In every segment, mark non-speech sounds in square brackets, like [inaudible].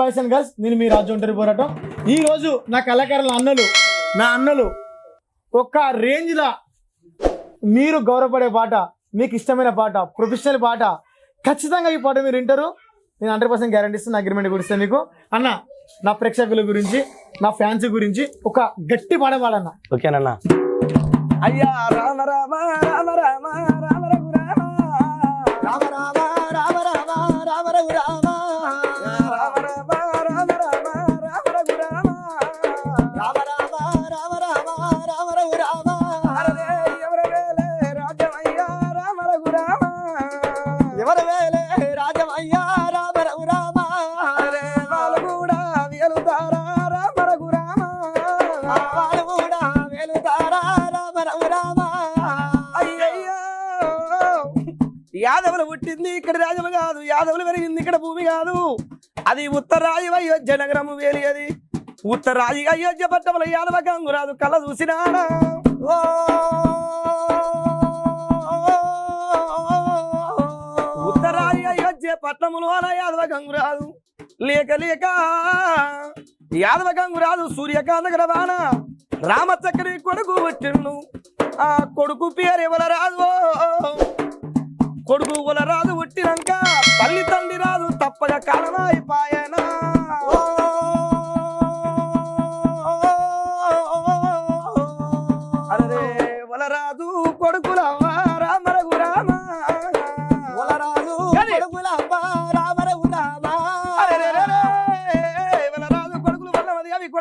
Boys and girls నేను మీ రాజు ఒంటరి పోరాటం. ఈ రోజు నా కళాకారుల అన్నలు నా అన్నలు ఒక్క రేంజ్లా మీరు గౌరవపడే పాట మీకు ఇష్టమైన పాట ప్రొఫెషనల్ పాట ఖచ్చితంగా ఈ పాట మీరు వింటారు. నేను హండ్రెడ్ పర్సెంట్ గ్యారంటీ ఇస్తాను అగ్రిమెంట్ కూడా ఇస్తాను మీకు. అన్న నా ప్రేక్షకుల గురించి నా ఫ్యాన్స్ గురించి ఒక గట్టి పాట పాడన్న. ఓకేనన్నా అయ్యా రామ రామ రామ రామ రామ రామ రామ రామ రామ [laughs] యాదవులు పుట్టింది ఇక్కడ రాజము కాదు యాదవులు పెరిగింది ఇక్కడ భూమి కాదు. అది ఉత్తరాయి అయోధ్య నగరము వేలి అది ఉత్తరాయి అయోధ్య పట్టముల యాదవ గంగురాదు కళ్ళ చూసినాడా? ఓ! ఉత్తరాయి అయోధ్య పట్టములు అలా యాదవ గంగురాదు లేక లేక యాదవ గంగురాదు సూర్యకాంత గడవాన రామచక్రి కొడుకు వచ్చిండు. ఆ కొడుకు పేరు ఎవల రాదు కొడుకు ఉల రాదు పుట్టినాక తల్లి తండ్రి రాదు తప్పక కాలమైపాయనా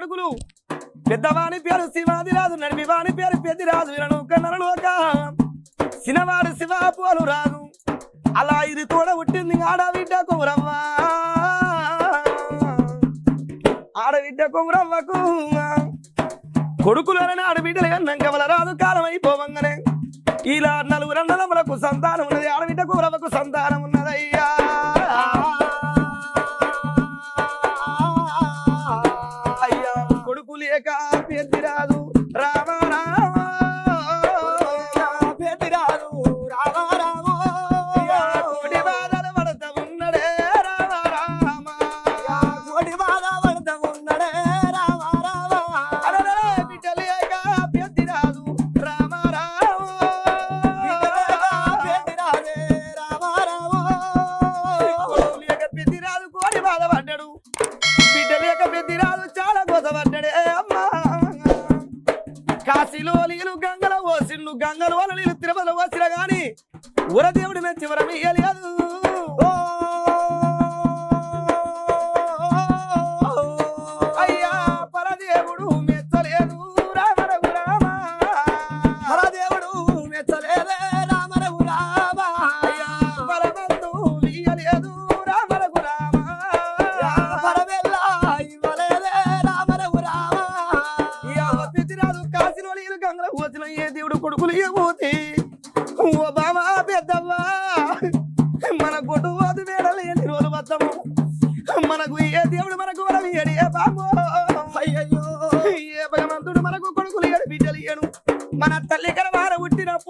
వల్లవది అవి పెద్దవాని పేరు శివాదిరాజు నడిమివాని పేరు పెద్దిరాజు వినను కన్నరలు చిన్నవాడు శివాపులు రాదు అలా ఇది తోడ పుట్టింది ఆడబిడ్డ కొమురవ్వ. ఆడబిడ్డ కొమురవ్వకు కొడుకులు ఆడబిడ్డలు కన్నాక వలరాదు కాలం అయిపోవంగానే ఇలా నలుగురు అన్నదములకు సంతానం ఉన్నది ఆడబిడ్డ కూరవకు సంతానం ఉన్నదయ్యా ఉరదేవుడి మెచ్చి వరం ఇయ్యలేదు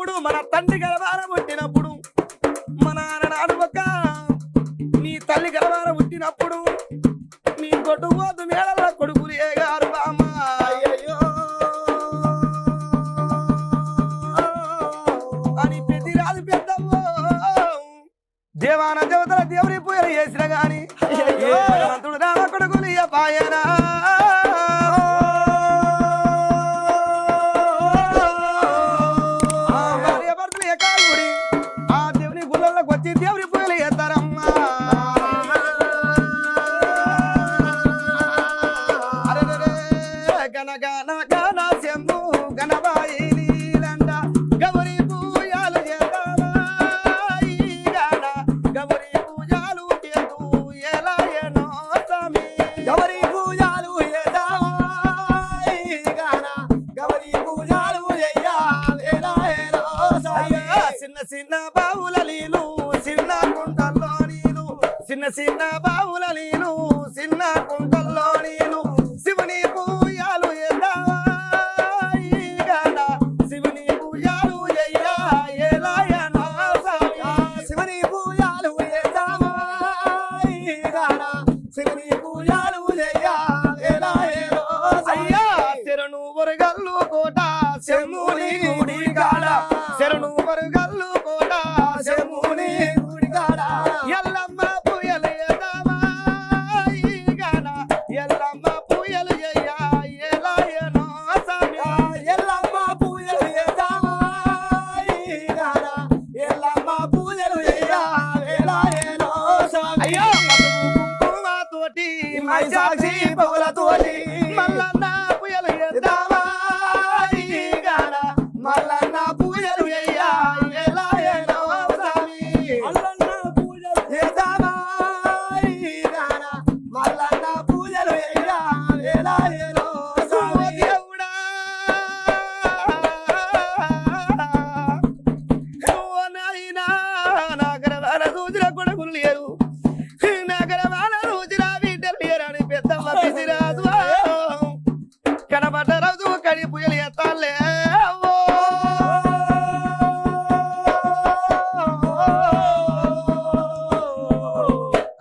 పుట్టినప్పుడు మన తండ్రి గర్భాన పుట్టినప్పుడు మన నాడు ఒక నీ తల్లి గర్భాన పుట్టినప్పుడు నీ కొట్టు పోతు మేడల కొడుకులు ఏ గారు బామ్మ అని పెద్ది రాదు పెద్దవ్వో దేవాన దేవతల దేవుని పూజలు చేసిన గాని ఏ భగవంతుడు రామ కొడుకులు ఇయ్య పాయనా. చిన్న బావుల లీలు చిన్న కుంటల్లో నీను చిన్న చిన్న బావుల లీలు చిన్న కుంటల్లో నీను శివుని పూయాలు ఎదా శివుని పూయాలు ఎయ్యా ఎలా శివుని పూయాలు ఎదా శివుని పూయాలు ఎయ్యా ఎలా అయ్యా తెరను ఒరగల్లు కోట శివుని గుడిగా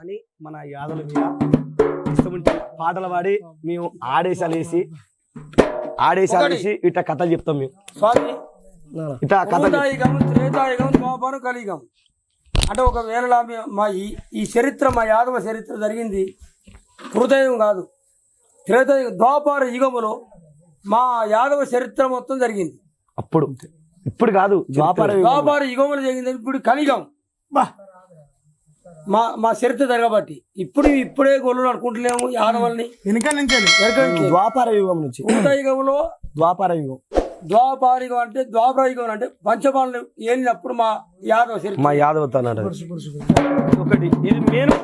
అని మన యాదల మీద ఇష్టముంటే పాటలు పాడి మేము ఆడేశాలు వేసి ఆడేశాలు వేసి ఇట్లా కథలు చెప్తాం మేము. స్వామి ఇట్లా కథలు త్రేతాయుగం ద్వాపరం కలియుగం. అంటే ఒక వేళ మా ఈ ఈ చరిత్ర మా యాదవ చరిత్ర జరిగింది హృదయం కాదు. త్రేతాయుగ ద్వాపార యుగములో మా యాదవ చరిత్ర మొత్తం జరిగింది. అప్పుడు. ఇప్పుడు కాదు ద్వాపర యుగంలో. ద్వాపార యుగములు జరిగింది. ఇప్పుడు కలియుగం మా మా చరిత్ర జరగబట్టి ఇప్పుడు ఇప్పుడే గొల్లు అనుకుంటలేము యాదవుల్ని. వెనుక నుంచి ద్వాపర యుగం నుంచి. భూతయుగంలో ద్వాపర యుగం ద్వాపారిగం అంటే ద్వాపరయుగం అంటే పంచపాలను ఏలినప్పుడు మా యాదవ చరిత్ర. మా యాదవ ఒకటి. ఇది నేను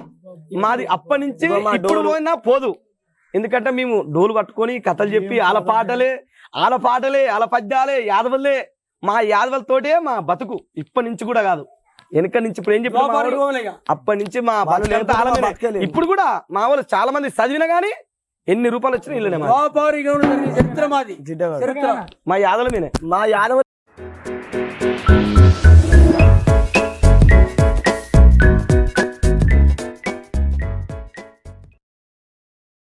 మాది అప్పటి నుంచి ఇప్పుడు పోయినా పోదు. ఎందుకంటే మేము డోలు పట్టుకొని కథలు చెప్పి ఆల పాటలే ఆల పాటలే ఆల పద్యాలే యాదవల్లే మా యాదవలతోటే మా బతుకు. ఇప్పటి నుంచి కూడా కాదు. వెనక నుంచి ఇప్పుడు ఏం? ద్వాపారయుగంలేగా అప్పటి నుంచి మా పనులు. ఇప్పుడు కూడా మా వాళ్ళు చాలా మంది చదివినా గానీ ఎన్ని రూపాయలు వచ్చినా ఇల్లనే మా మాది. చరిత్ర. మా యాదల మీనే మా యాదవ